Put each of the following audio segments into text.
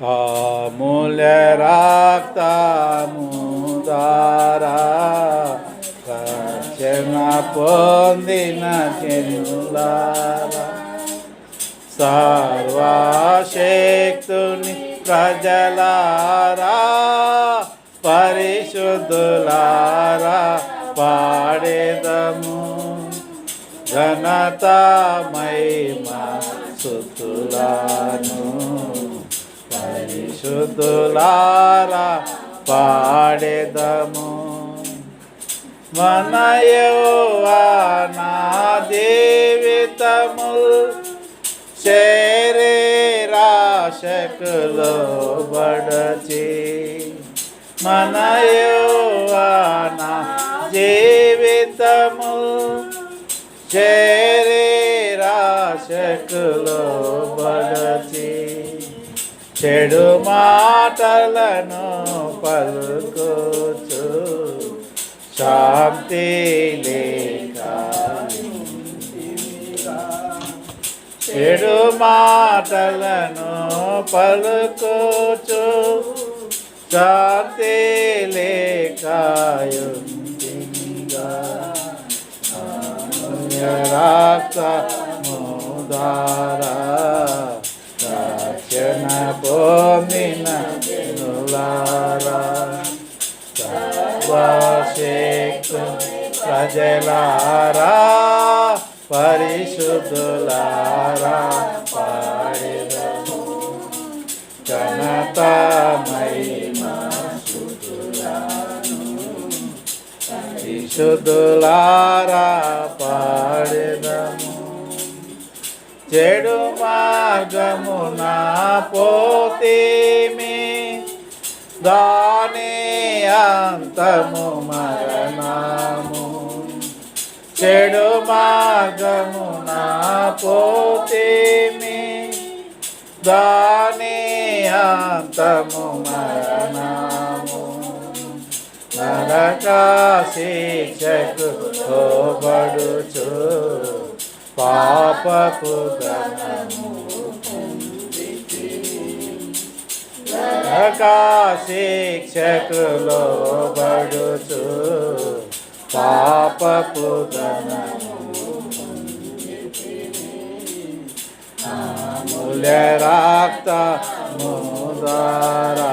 అమూల్య రక్తము ద్వారా రక్షణ పొందిన జనులారా సర్వశక్తుని ప్రజలారా పరిశుద్ధులారా పాడేదము ఘనత మహిమా సుతులాను స్థుతులారా పాడేదము. మన యౌవనా జీవితము శరీరాశకులో బడచి. మన యౌవన జీవితము శరీరాశకులో చెడు మాటలను పలుకోచు. శాంతి లేక చెడు మాటలను పలుకోచు. శాంతి లేకాయుందిగా రాక్షముదారా రక్షణ పొందిన జనులారా సర్వశక్తు ప్రజలారా పరిశుద్ధులారా పాడెదము. ఘనత మహిమా పరిశుద్ధులారా పాడెదము. చెడు మార్గమున పోతేమి దాని అంతము మరణము. చెడు మార్గమున పోతేమి దాని అంతము మరణము. నరక శిక్షకు లోబడుచు. పాపపు శిక్షకులో బడుచు పాపపు ధనము రాక్త ముదారా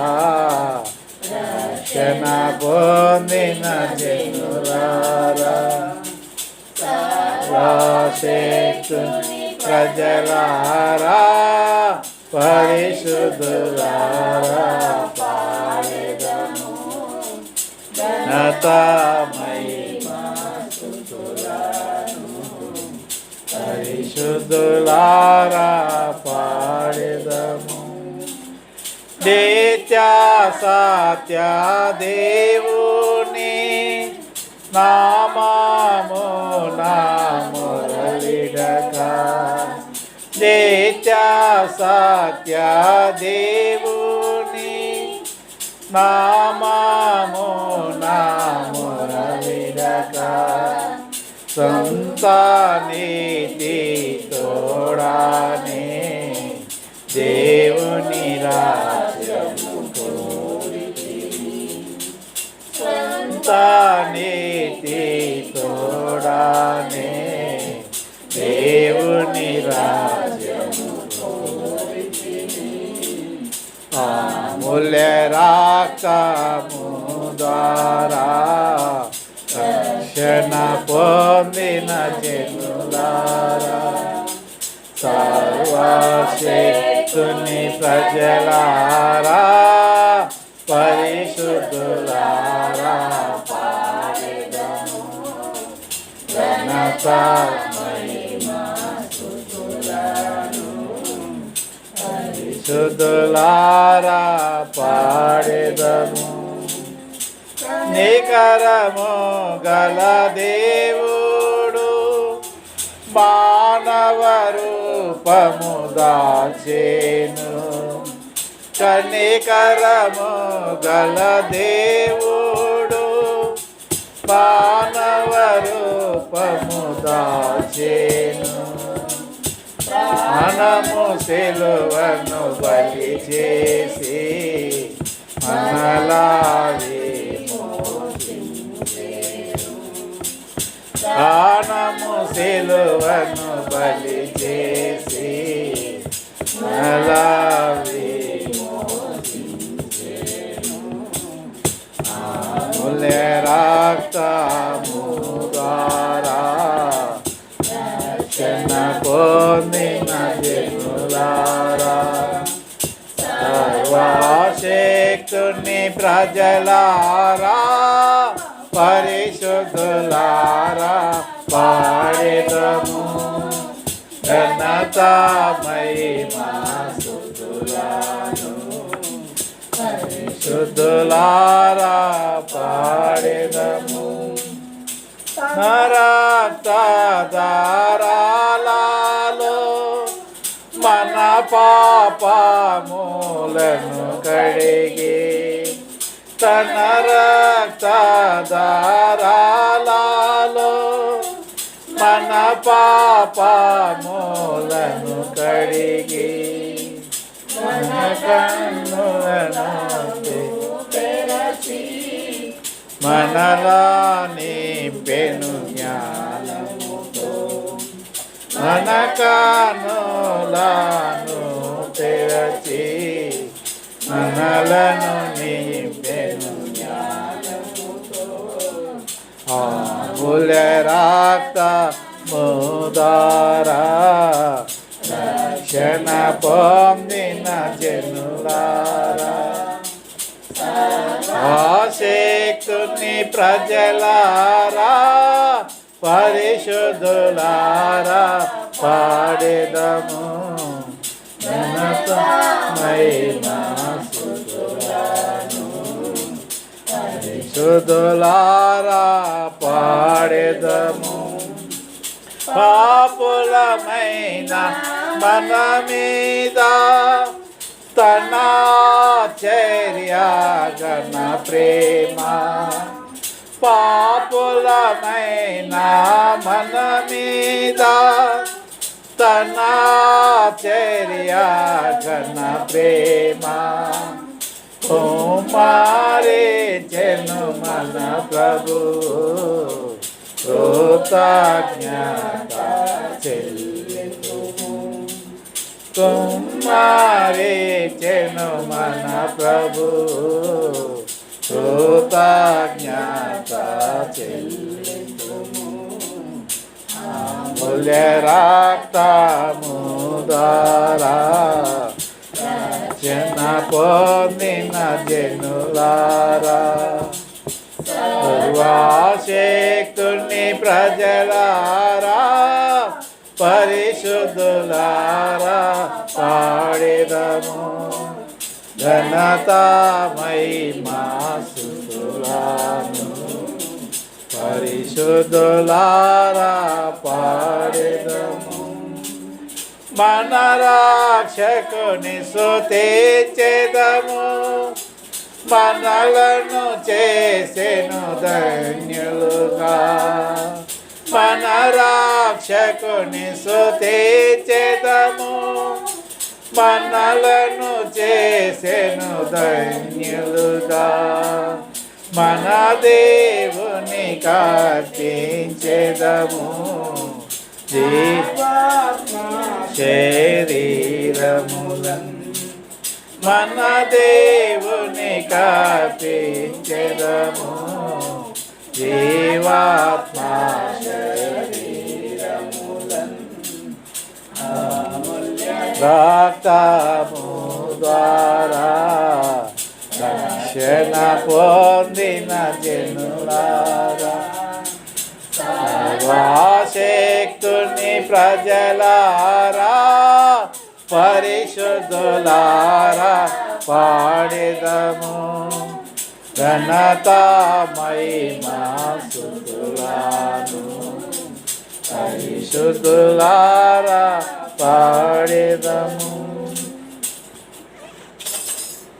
రక్షణ పొందిన జనులారా. శేషు ప్రజలారా పరిశుద్ధులారా పాడెదము ఘనత మహిమా పరిశుద్ధులారా పాడెదము నిత్య సత్య దేవుని నామము సత్య దేవుని నామము నామురళిడక సంతానీతి తోడానే దేవుని రాజ్యము సంతానీతి తోడానే దేవుని రాజ్యము అమూల్య రాకము ద్వారా రక్షణ పొందిన జనులారా సర్వశక్తుని ప్రజలారా పరిశుద్ధులారా పాడెదము ఘనత శుద్ధులారా పాడేదము నికరము గల దేవుడు మానవ రూపము దాచేను. కనికరము గల దేవుడు మానవ రూపము దాచేను. మనము సెలవను బలి చేసి మనలాగే ప్రాణము సిలువను బలి సర్వశక్తుని ప్రజలారా పరిశుద్ధులారా పాడెదము. ఘనత మహిమా సుతులను పరిశుద్ధులారా పాడెదము. పాపములను కడిగి తన రక్తదారాలలో మన పాపములను కడిగి మన కన్నులను మనలాని పెను జ్ఞానముతో మన కానులాని మనలను నింపెను జ్ఞానముతో ఆముల రాక్త ముదారా రక్షణ పొందిన జనులారా ఆశక్తుని ప్రజలారా పరిశుద్ధులారా పాడెదము ఘనత పరిశుద్ధులారా పాడేదము. పాపులమైన మన మీద తన చర్య గణ ప్రేమ. పాపులమైన మన మీద తన చర్య గణ ప్రేమ. కుమారే మన ప్రభు. కృతజ్ఞత చెల్లితుము చెను మన ప్రభు. కృతజ్ఞత చెల్లితుము రక్తము ద్వారా పొందిన జనులారా సర్వశక్తుని ప్రజలారా పరిశుద్ధులారా పాడిదము. ఘనతామై మాసులాను పరిశుద్ధులారా పాడిదము. మన రాక్షకుని సుతేచెదము మనలను చేసెను ధన్యులుగా. మన రాక్షకుని సుతేచెదము మనలను చేసెను ధన్యులుగా. మన దేవుని కర్పించెదము శరీరములం మన దేవుని కర్పించెదము జీవాత్మ శరీరములను రక్తము ద్వారా రక్షణ పొందిన జనులారా. సర్వాశక్తుని ప్రజలారా పరిశుద్ధులారా పాడెదము ఘనత మహిమా సుతులాను పరిశుద్ధులారా పాడెదము